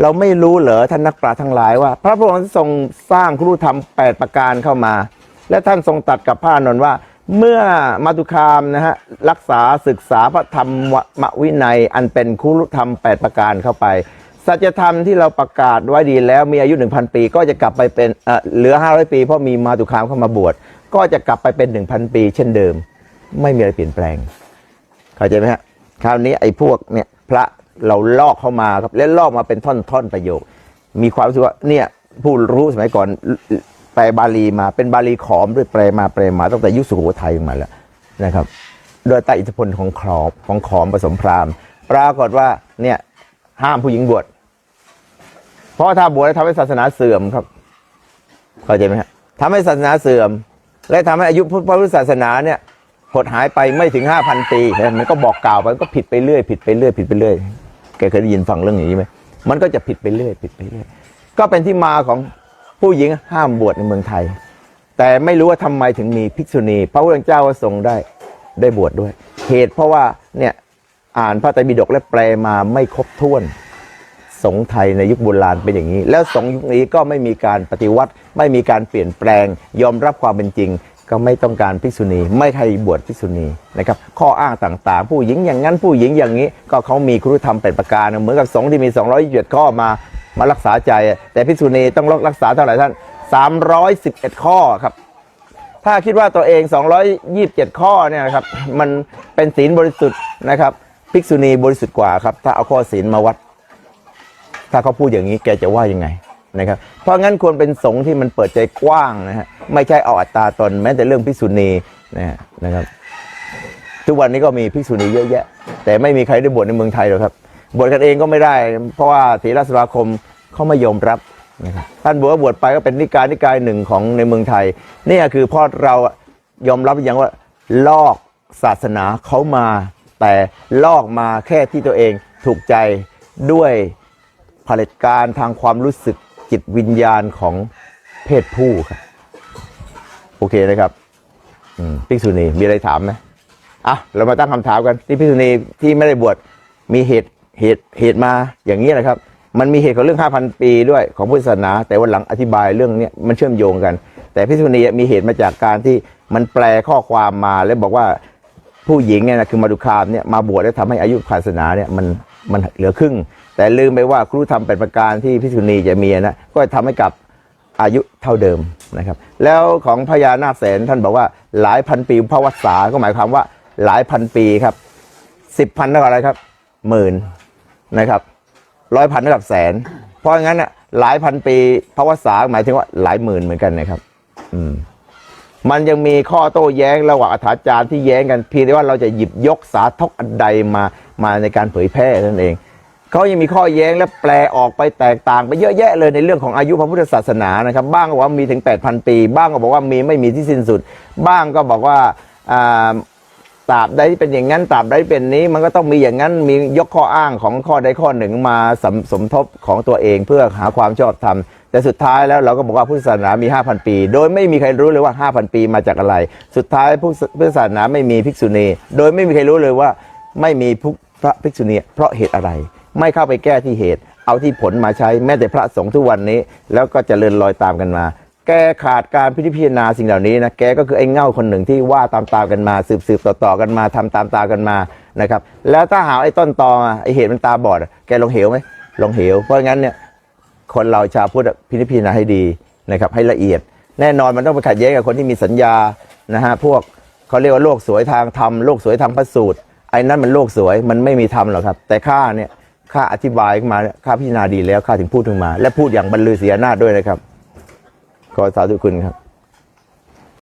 เราไม่รู้เหรอท่านนักปราชญ์ทั้งหลายว่า พระพุทธองค์ทรงสร้างครูธรรม8ประการเข้ามา และท่านทรงตัดกับพระอานนท์ว่า เมื่อมาตุคามนะฮะรักษาศึกษาพระธรรมวินัยอันเป็นครูธรรม8ประการเข้าไปสัจธรรมที่เราประกาศไว้ดีแล้วมีอายุ 1,000 ปี ก็จะกลับไปเป็นเออเหลือ 500 ปี เพราะมีมาตุคามเข้ามาบวชก็จะกลับไปเป็น 1,000 ปี เช่นเดิม ไม่มีอะไรเปลี่ยนแปลง เข้าใจไหมฮะคราวนี้ไอ้พวกเนี่ยพระ เราลอกเข้ามาครับแล้วลอกมาเป็นท่อนๆประโยค มีความรู้สึกว่าเนี่ยผู้รู้สมัยก่อนแปลบาลีมาเป็นบาลีขอมด้วยแปลมาแปลมาตั้งแต่ยุคสุโขทัยมาแล้วนะครับ โดยใต้อิทธิพลของขอมของขอมผสมพราหมณ์ ปรากฏว่าเนี่ยห้ามผู้หญิงบวชเพราะถ้าบวชแล้วทำให้ศาสนาเสื่อมครับเข้าใจไหมฮะทำให้ศาสนาเสื่อม และทำให้อายุพุทธพระพุทธศาสนาเนี่ยหดหายไปไม่ถึง5,000ปีเนไหมมันก็บอกกล่าวไปมันก็ผิดไปเรื่อยผิดไปเรื่อยผิดไปเรื่อย แกเคยได้ยินฟังเรื่องอย่างนี้ไหมมันก็จะผิดไปเรื่อยผิดไปเรื่อยก็เป็นที่มาของผู้หญิงห้ามบวชในเมืองไทย แต่ไม่รู้ว่าทำไมถึงมีภิกษุณี พระพุทธเจ้าก็ทรงได้ได้บวชดด้วย เหตุเพราะว่าเนี่ยอ่านพระไตรปิฎกและแปลมาไม่ครบถ้วนสงฆ์ไทยในยุคโบราณเป็นอย่างนี้ แล้วสงฆ์ยุคนี้ก็ไม่มีการปฏิวัติ ไม่มีการเปลี่ยนแปลง ยอมรับความเป็นจริง ก็ไม่ต้องการภิกษุณี ไม่ใครบวชภิกษุณีนะครับข้ออ้างต่างๆ ผู้หญิงอย่างนั้นผู้หญิงอย่างนี้ ก็เขามีครุธรรมเป็นประการเหมือนกับสงฆ์ที่มี 227 ข้อมามารักษาใจ แต่ภิกษุณีต้องรักษาเท่าไหร่ท่าน 311 ข้อครับ ถ้าคิดว่าตัวเอง 227 ข้อเนี่ยครับมันเป็นศีลบริสุทธิ์นะครับภิกษุณีบริสุทธิ์กว่าครับถ้าเอาข้อศีลมาวัด ถ้าเขาพูดอย่างนี้แกจะว่ายังไง นะครับเพราะงั้นควรเป็นสงฆ์ที่มันเปิดใจกว้างนะฮะไม่ใช่เอาอัตราตนแม้แต่เรื่องภิกษุณีนะนะครับ ทุกวันนี้ก็มีภิกษุณีเยอะแยะ แต่ไม่มีใครได้บวชในเมืองไทยหรอกครับบวชกันเองก็ไม่ได้ เพราะว่าเถรสมาคมเขาไม่ยอมรับนะครับท่านบวชบวชไปก็เป็นนิกายนิกายหนึ่งของในเมืองไทยนี่คือพราะเรายอมรับอย่างว่าลอกศาสนาเขามา แต่ลอกมาแค่ที่ตัวเองถูกใจด้วยผลิตการทางความรู้สึก จิตวิญญาณของเพศผู้ครับโอเคนะครับอืมภิกษุณีมีอะไรถามไหมอะเรามาตั้งคำถามกันที่ภิกษุณีที่ไม่ได้บวชมีเหตุเหตุเหตุมาอย่างนี้นะครับ มันมีเหตุของเรื่อง 5,000 ปีด้วยของพุทธศาสนา แต่วันหลังอธิบายเรื่องนี้มันเชื่อมโยงกัน แต่ภิษุณีมีเหตุมาจากการที่มันแปลข้อความมาแล้วบอกว่าผู้หญิงเนี่ยนะคือมาดุคามเนี่ยมาบวชแล้วทำให้อายุศาสนาเนี่ยมัน มันเหลือครึ่ง แต่ลืมไปว่าครูธรรมเป็นประการที่ภิษุณีจะมีนะก็ทำให้กับอายุเท่าเดิมนะครับ แล้วของพญานาคแสนท่านบอกว่าหลายพันปีพระวัษาก็หมายความว่าหลายพันปีครับสิบพันเท่ากับอะไรครับหมื่นนะครับร้อยพันเท่ากับแสน เพราะงั้นน่ะหลายพันปีพระวัษาหมายถึงว่าหลายหมื่นเหมือนกันนะครับ อืมมันยังมีข้อโต้แย้งระหว่างอธิจารย์ที่แย้งกันเพียงแต่ว่าเราจะหยิบยกสาธกอันใดมา มาในการเผยแพร่นั่นเองเขายังมีข้อแย้งและแปลออกไปแตกต่างไปเยอะแยะเลยในเรื่องของอายุพระพุทธศาสนานะครับ บ้างก็บอกว่ามีถึง 8,000 ปี บ้างก็บอกว่ามีไม่มีที่สิ้นสุด บ้างก็บอกว่าตราบใดที่เป็นอย่างนั้นตราบใดเป็นนี้มันก็ต้องมีอย่างนั้นมียกข้ออ้างของข้อใดข้อหนึ่งมาสมสมทบของตัวเองเพื่อหาความชอบธรรมแต่สุดท้ายแล้วเราก็บอกว่าพุทธศาสนามี 5,000 ปี โดยไม่มีใครรู้เลยว่า 5,000 ปีมาจากอะไร สุดท้ายพุทธพุทธศาสนาไม่มีภิกษุณี โดยไม่มีใครรู้เลยว่าไม่มี พระภิกษุณีเพราะเหตุอะไร ไม่เข้าไปแก้ที่เหตุ เอาที่ผลมาใช้แม้แต่พระสงฆ์ทุกวันนี้ แล้วก็เจริญรอยตามกันมา แกขาดการพิจารณาสิ่งเหล่านี้นะแกก็คือไอ้เง่าคนหนึ่งที่ว่าตามตามกันมา สืบสืบต่อต่อๆกันมาทำตามตามกันมานะครับแล้วถ้าหาไอ้ต้นตอไอ้เหตุมันตาบอด แกลงเหวไหมลงเหว เพราะงั้นเนี่ยคนเราชาวพุทธพิจารณาให้ดีนะครับให้ละเอียด แน่นอนมันต้องไปขัดแย้งกับคนที่มีสัญญานะฮะพวกเขาเรียกว่าโลกสวยทางธรรมโลกสวยทางพระสูตร อ้นั่นมันโลกสวยมันไม่มีธรรมหรอกครับ แต่ข้าเนี่ยข้าอธิบายขึ้นมาข้าพิจารณาดีแล้วข้าถึงพูดถึงมา และพูดอย่างบรรลือเสียหน้าด้วยนะครับ ขอสาธุคุณครับ